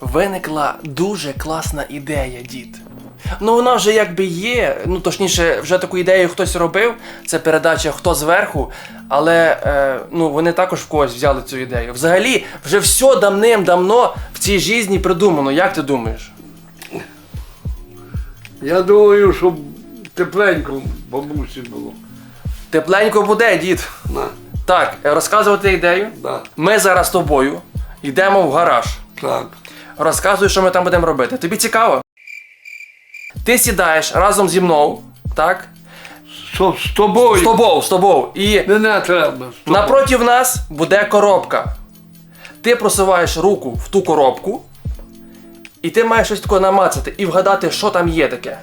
Виникла дуже класна ідея, дід. Ну, вона вже якби є. Ну, точніше, вже таку ідею хтось робив. Це передача хто зверху. Але е, ну, вони також в когось взяли цю ідею. Взагалі, вже все давним-давно в цій житті придумано. Як ти думаєш? Я думаю, щоб тепленько бабусі було. Тепленько буде, дід. На, Так, розказувати ідею. да, Ми зараз з тобою йдемо в гараж. так. Розказуй, що ми там будемо робити. Тобі цікаво? Ти сідаєш разом зі мною, так? Що з тобою? З тобою, з тобою. І Не, не треба. з тобою. напротив нас буде коробка. Ти просуваєш руку в ту коробку, і ти маєш щось таке намацати і вгадати, що там є таке.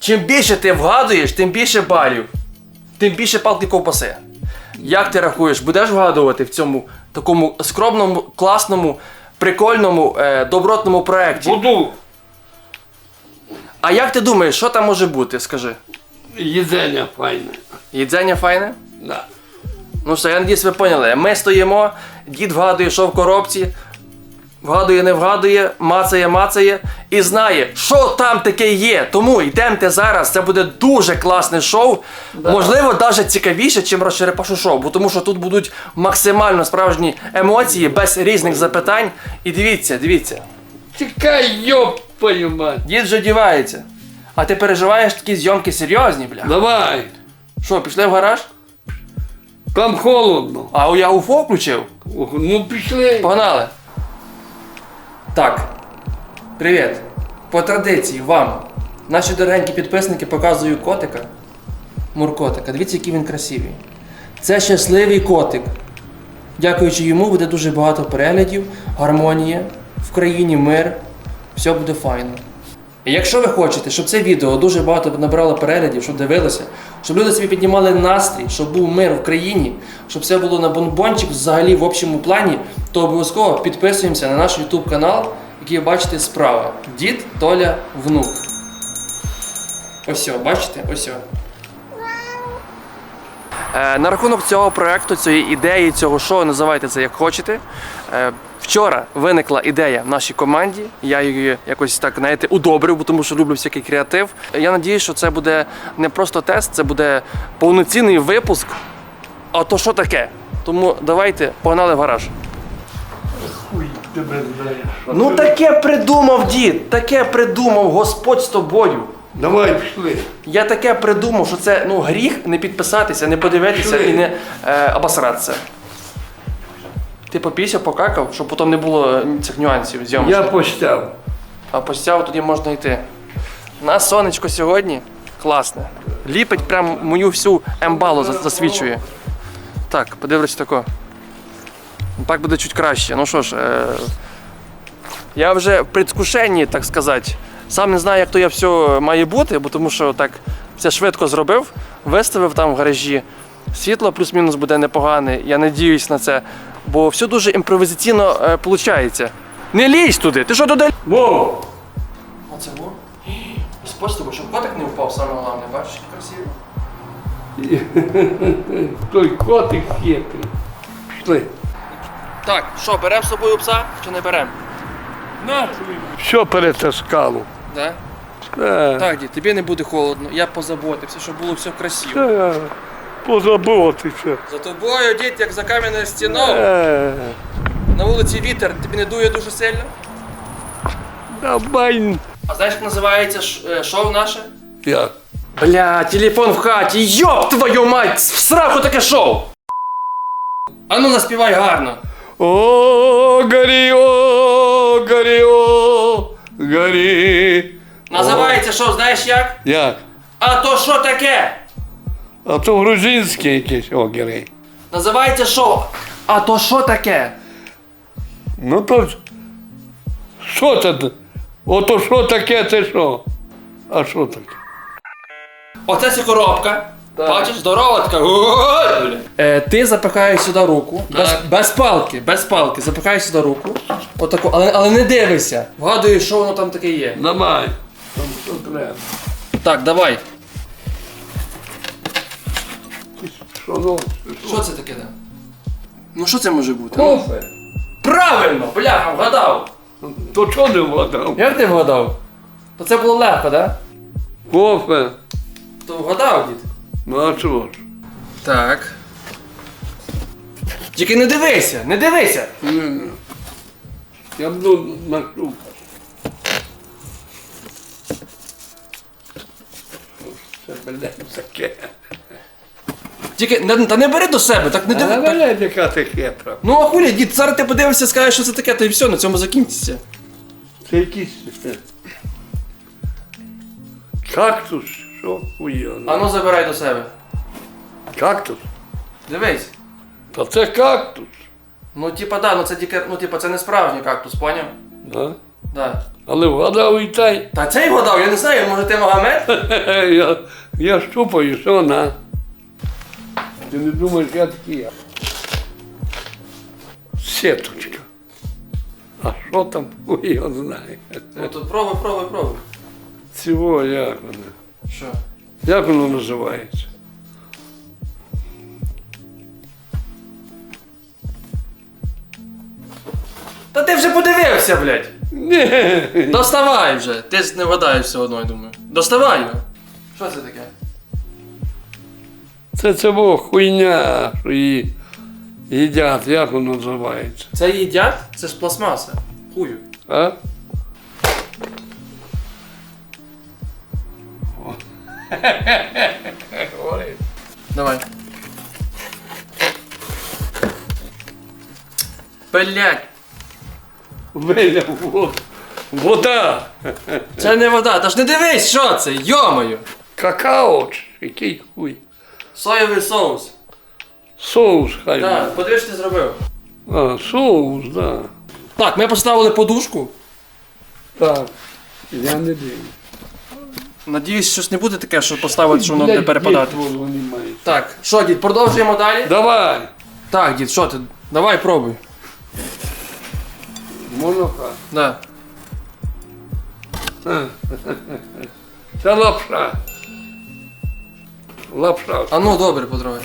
Чим більше ти вгадуєш, тим більше балів, тим більше палки ковбаси. Як ти рахуєш, будеш вгадувати в цьому такому скромному, класному, прикольному, е, добротному проєкті? Буду А як ти думаєш, що там може бути? Скажи. їдення файне. Їдзення файне? Да. Ну все, я надіюсь, ви поняли. Ми стоїмо, дід вгадує, що в коробці, вгадує, не вгадує, мацає, мацає і знає, що там таке є. Тому йдемте зараз. Це буде дуже класне шоу. Можливо, навіть цікавіше, ніж розчерепашу шоу, бо тому що тут будуть максимально справжні емоції, без різних запитань. І дивіться, дивіться, Чекай, йопаю мать. дід вже дівається. А ти переживаєш такі зйомки серйозні, бля? Давай. Що, пішли в гараж? Там холодно. А я уфо включив. Ну пішли. Погнали! Так. Привіт! По традиції вам, наші дорогенькі підписники, показую котика. Муркотика. Дивіться, який він красивий. Це щасливий котик. Дякуючи йому, буде дуже багато переглядів, гармонія, в країні мир, все буде файно. І якщо ви хочете, щоб це відео дуже багато набрало переглядів, щоб дивилися, щоб люди собі піднімали настрій, щоб був мир в країні, щоб все було на бонбончик взагалі в общому плані, то обов'язково підписуємося на наш YouTube канал, який ви бачите справа. Дід Толя Внук. Ось, бачите? Ось. Е, на рахунок цього проекту, цієї ідеї, цього шоу, називайте це як хочете. Е, вчора виникла ідея в нашій команді. Я її якось так знаєте, удобрив, бо тому що люблю всякий креатив. Я надію, що це буде не просто тест, це буде повноцінний випуск. А то що таке? Тому давайте погнали в гараж. Хуй тебе знає. Ну таке придумав дід, таке придумав Господь з тобою. Давай пішли. Я таке придумав, що це ну, гріх не підписатися, не подивитися і не е, обосратися. Ти попісяв, покакав, щоб потім не було е, цих нюансів. Я постяв. А постяв тоді можна йти. У нас сонечко сьогодні класне. Ліпить прям мою всю ембалу зас- засвічує. Так, подивлюсь тако. Так буде чуть краще. Ну що ж, е, я вже в предвкушенні, так сказати. Сам не знаю, як то я все має бути, бо тому що так все швидко зробив, виставив там в гаражі. Світло плюс-мінус буде непогане, я надіюсь на це. Бо все дуже імпровізаційно е, виходить. Не лізь туди! Ти що туди? Во! Оце во. Тобою, щоб котик не впав, саме головне, бачиш, як красиво. Той котик хитрий. Пішли. Так, що, беремо з собою пса чи не беремо? Все перетаскало. Да? Е, Так, дід, тобі не буде холодно, я позаботився, щоб було все красиво. е, Позаботися. За тобою, дід, як за кам'яною стіною. Е, На вулиці вітер, тобі не дує дуже сильно. Давай. А знаєш, як називається ш- е, шоу наше? Як? Бля, телефон в хаті, йоп твою мать! В сраку таке шоу! А ну наспівай гарно. О, горі, о, горі, о, горі. Називається шоу, знаєш як? Як? А то що таке? А то грузинське якесь огірей. Називається шоу. А то що таке? Ну то що це? Ото що таке, це що? А що таке? Оце ця коробка. Бачиш, здорова така. Ой, бля. Е, ти запихаєш сюди руку. Без, без палки, без палки. Запихаєш сюди руку. Отаку, але, але не дивишся. Вгадуєш, що воно там таке є. Давай. Там що треба? Так, давай. Що ну? Що це таке там? Ну що це може бути? Кофе. Правильно, бляха, вгадав. То чого не вгадав? Як ти вгадав? То це було легко, да? Кофе. То вгадав, дід. Ну а чого ж? Так. Тільки не дивися, не дивися. Ні. Я буду на штуку. Це, блядь, таке. Тільки не, та не бери до себе, так не А диви. Так. блядь, яка ти хитра. Ну а хулі, дід, зараз ти подивишся, скажеш, що це таке, то і все, на цьому закінчиться. Це якийсь е, кактус, що хуя. А ну забирай до себе. Кактус? Дивись. Та це кактус. Ну, типа, да, ну це тільки, ну, типа, це не справжній кактус, поняв? Да? Да. Але вгадав і той. Та цей вгадав, я не знаю, може ти Магомед? Я, я щупаю, що на. Ти не думаєш, я такий. я. Сеточка. А що там, хуй його знає. Ну то пробуй, пробуй, пробуй. Цього як воно? Що? Як воно називається? Та ти вже подивився, блядь. Ні. Доставай вже. Ти ж не вгадаєш все одно, я думаю. Доставай його. Що це таке? Це цього хуйня, що її їдять, як воно називається. Це їдять? Це ж пластмаса. Хую. А? Давай. Блять, Виля, вот. Вода. це не вода, та ж не дивись, що це, йомою. Какао, чи який хуй. Соєвий соус. Соус хай. Так, подивись, що ти зробив. А, соус, да. Так, ми поставили подушку. Так. Я не дивлюсь. Надіюсь, щось не буде таке, що поставити, що воно буде перепадати. Так, що, дід, продовжуємо далі? Давай. Так, дід, що ти? Давай пробуй. Можна Моноха. Да. Це лапша. Лапша. А ну добре, потрохи.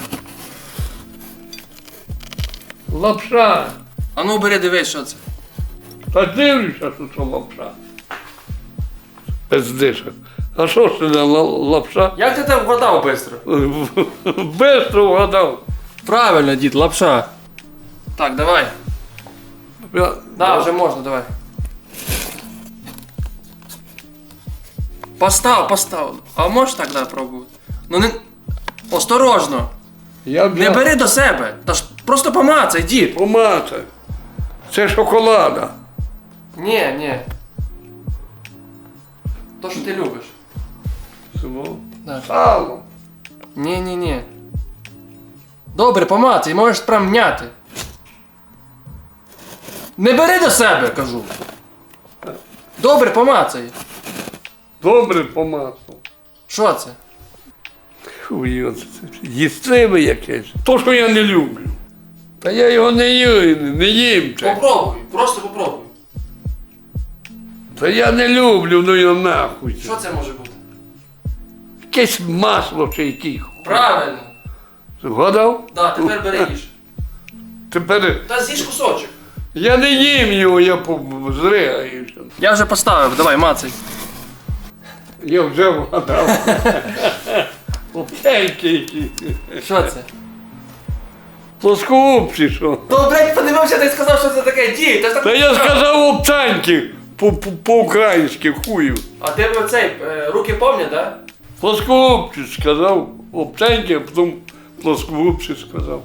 Лапша. А ну бери, дивись, що це. Та дивлюся, що це лапша. Пиздиша. А що ж це лапша? Як ти там вгадав швидко? Бистро вгадав. Правильно, дід, лапша. Так, давай. Я... Да, вже можна, давай. Постав, постав. А можеш так да, пробувати? Ну не. Осторожно! Я Не бери до себе! Та ж просто помацай, дід! Помата. Це шоколада. Ні, ні. То, що ти любиш. Симо. Да. Сало. Ні, ні, ні. Добре, помацай, можеш прям мняти. Не бери до себе, кажу. Добре, помацай. Добре по маслу. Що це? Хуй, це їстиве якесь. То, що я не люблю. Та я його не їм, не їм. це. Попробуй, просто попробуй. Та я не люблю, ну його нахуй. Що це може бути? Якесь масло чи який. Правильно. Згадав? Да, тепер бери їж. Тепер Та з'їж кусочок. я не їм його, я по- зригаюся. Я вже поставив, давай, мацай. Я вже вгадав. Який. Що це? Плоскоупці що? То, блядь, подивився, ти сказав, що це таке. Дій, ти ж так. Та я сказав обтаньки по- по- по-українськи хую. А ти б цей, е, руки помні, да? Плоскоупці сказав обтаньки, а потім плоскоупці сказав.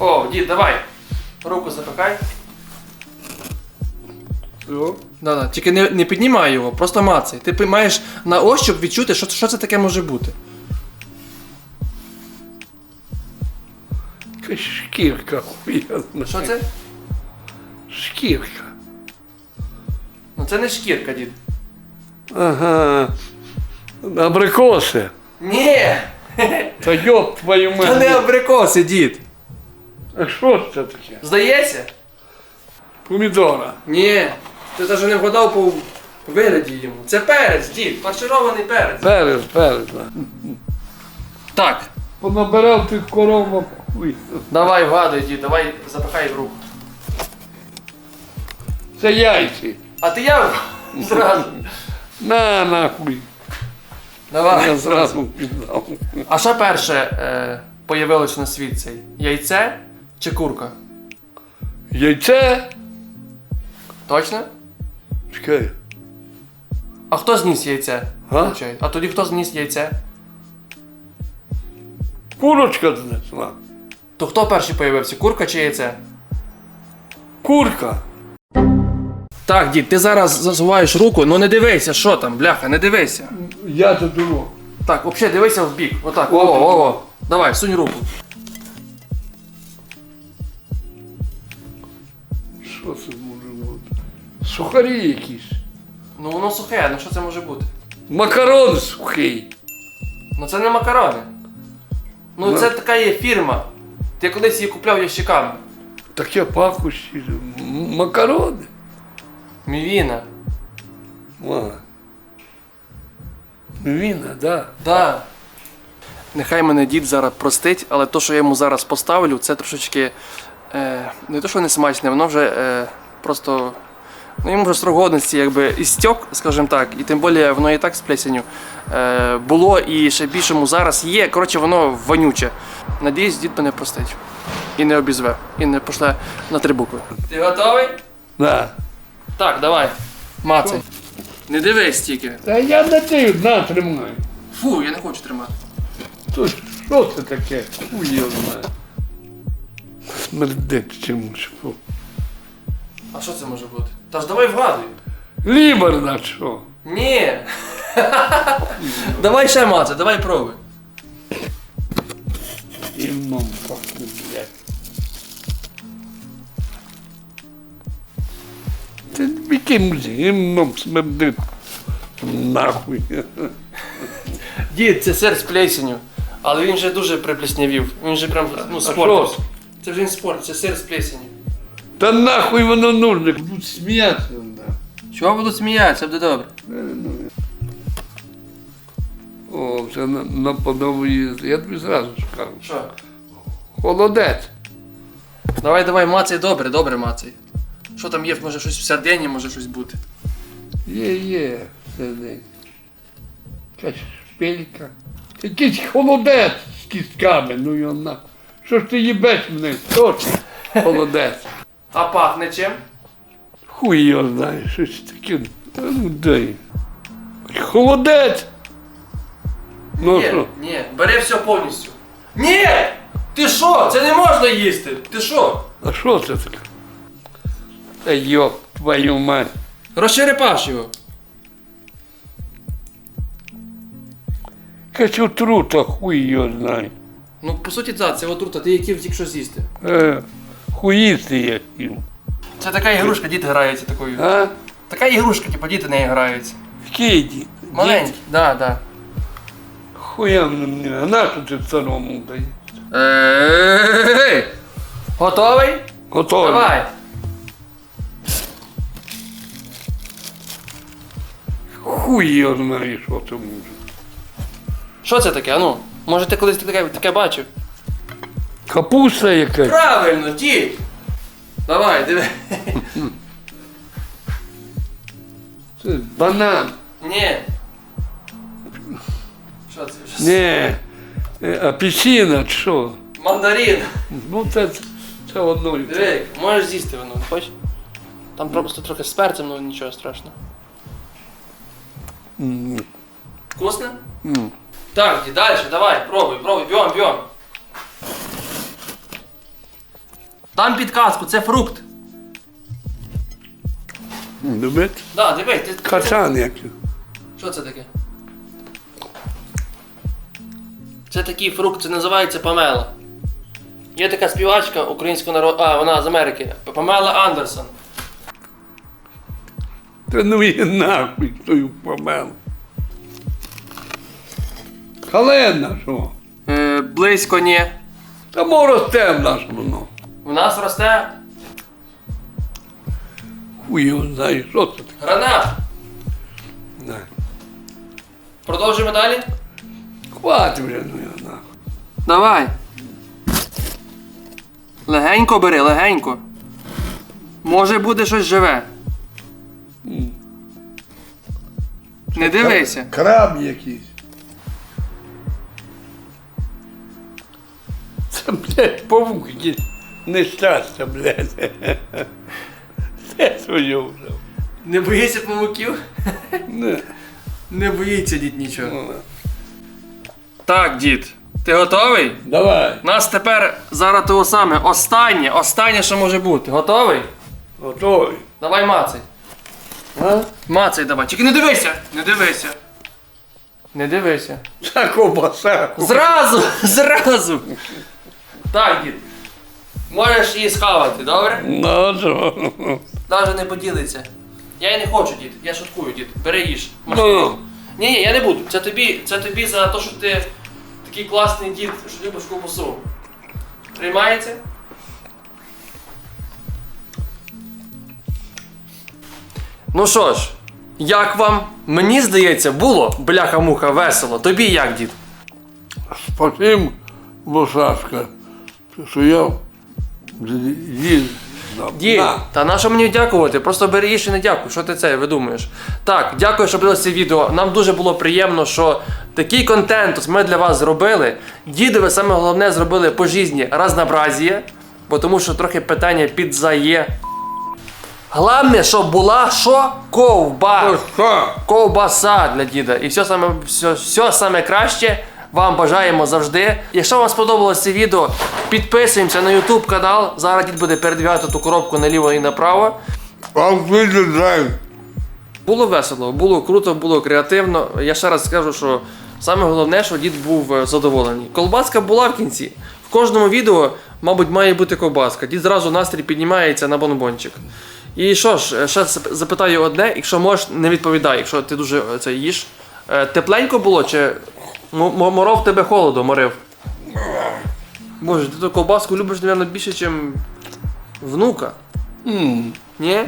О, дід, давай. Руку запихай. Все. Да, да. Тільки не, не піднімай його, просто мацай. Ти пи- маєш на ощуп відчути, що, що це таке може бути. Якась шкірка хуя. Що це? Шкірка. Ну це не шкірка, дід. Ага. Абрикоси. Ні! Та йоп твою Це не абрикоси, дід. А що ж це таке? Здається? Помідора. Ні. Ти навіть не вгадав по вигляді йому. Це перець, дід, фарширований перець. Перець, перець. да. Так, Понабирав тих коров хуй. давай вгадуй, дід, давай запихай в руку. Це яйці. А ти я зразу. На нахуй. Давай. Я зразу піддав. А що перше е, появилось на світ цей? Яйце чи курка? Яйце. Точно? Чекай. А хто зніс яйце? А? Виходить? А тоді хто зніс яйце? Курочка знесла. То хто перший появився? Курка чи яйце? Курка. Так, дід, ти зараз засуваєш руку, ну не дивися, що там, бляха, не дивися. Я тут думав. Так, взагалі дивися в бік. Отак. О, О, о. Давай, сунь руку. Що це може бути? Сухарі якісь. Ну воно сухе, ну що це може бути? Макарон сухий. Ну це не макарони. Ну це така є фірма. Ти колись її купляв ящиками. Таке пахощі. М- Макарони. Мівіна. А. Віна, да. Да. Нехай мене дід зараз простить, але то, що я йому зараз поставлю, це трошечки е, не то, що не смачне, воно вже е, просто. Ну, йому вже срок годності якби істек, скажімо так, і тим більше воно і так з плесеню е, було і ще більшому зараз є. Коротше, воно вонюче. Надіюсь, дід мене простить. І не обізве, і не пошле на три букви. Ти готовий? Да. Так, давай. Мацай. Не дивись тільки. Та я не ти, на, тримай. Фу, я не хочу тримати. То що це таке? Хуй його знає. Смердить чимось. фу. А що це може бути? Та ж давай вгадуй. Лібер на що? Ні. давай ще маце, давай пробуй. Імном пахне, якимось гімном смердить. Нахуй. Дід, це сир з плесенью. Але він же дуже приплеснявів. Він же прям ну, що? Це вже не спорт, це сир з плесенью. Та нахуй воно нужно. Будуть сміятися. да. Чого будуть сміятися, буде добре. О, вже на, на подові. Я тобі зразу скажу. Що? Холодець. Давай, давай, мацай добре, добре мацай. Що там є, може щось в може щось бути. Є, є, сидить. Якась шпилька. Якийсь холодець з кістками, ну нахуй. Що ж ти їбеш мене? Це? Холодець. А пахне чим? Хуй його знає, щось таке. Та ну дай. Холодець! Ну Ні, що? ні, бери все повністю. Ні! Ти що? Це не можна їсти! Ти що? А що це таке? Та йоп, твою мать. Розчерепаш його. Якась отрута, хуй його знає. Ну, по суті, так, це отрута, ти які тільки що з'їсти. Е, хуїсти я хотів. Це така ігрушка, діти граються такою. А? Така ігрушка, типу діти нею граються. Діти? Маленькі, да, да. Хуя мені, а на що ти старому даєш? Ей! Готовий? Готовий. Давай. Хуй його знає, що це може. Що це таке? Ану, може ти колись таке, таке бачив? Капуста якась. Правильно, дід! Давай, диви. Це банан. Ні. Що це? Що це? Ні. Е, Апельсина, чи що? Мандарин. Ну це, це одно. і те. Диви, можеш з'їсти воно, хочеш? Там просто трохи з перцем, ну нічого страшного. М, Вкусно? м. Так, дід, далі, давай, пробуй, пробуй, бьом, бьом. Там підказку, це фрукт. Дивіться? Да, диви, ти. Качан який. Що це таке? Це такий фрукт, це називається помела. Є така співачка українського народу. А, вона з Америки. Памела Андерсон. Та ну і нахуй твою помелу. Халена, що? Е, близько ні. Та мо росте в нас воно. У нас росте Хуй його знає, що це таке. гранат. Не. Продовжуємо далі. Хватить вже, ну його нахуй. Давай. Легенько бери, легенько. Може буде щось живе. Не дивися. Краб якийсь. Це, блядь, павук якийсь нещастя, блядь. Все своє вже. Не боїться павуків? Не. Не боїться дід нічого. Так, дід, ти готовий? Давай, Нас тепер зараз того саме. Останнє, останнє, що може бути. Готовий? готовий. Давай мацай. А? Мацай давай. Тільки не дивися! Не дивися. Не дивися. Та ковбаса. Зразу! Зразу! Так, дід. Можеш її схавати, добре? Ну. Навіть не поділиться. Я і не хочу, дід. Я шуткую, дід. Бери їж. Ну. Ні, ні, я не буду. Це тобі, це тобі за те, що ти такий класний дід, що любиш ковбасу. Приймається? Ну що ж, як вам? Мені здається, було бляха-муха весело. Тобі як, дід? Спасибо, Босашка, що я їздив. Дід, та на що мені дякувати? Просто бери їж і не дякуй. Що ти це видумуєш? Так, дякую, що подивилися це відео. Нам дуже було приємно, що такий контент ось ми для вас зробили. Дідове саме головне зробили по житті разнообразія, бо тому що трохи питання підзає. Головне, щоб була що? Ковба. Що? Ковбаса для діда. І все саме, все, все саме краще вам бажаємо завжди. Якщо вам сподобалось це відео, підписуємося на YouTube канал. Зараз дід буде передвігати ту коробку наліво і направо. Було весело, було круто, було креативно. Я ще раз скажу, що саме головне, що дід був е, задоволений. Колбаска була в кінці. В кожному відео, мабуть, має бути ковбаска. Дід зразу настрій піднімається на бонбончик. І що ж, е, ще запитаю одне, якщо можеш, не відповідай, якщо ти дуже е, це їш. Е, Тепленько було чи моров тебе холодом морив? Боже, ти ту ковбаску любиш, мабуть, більше, ніж внука. Ні?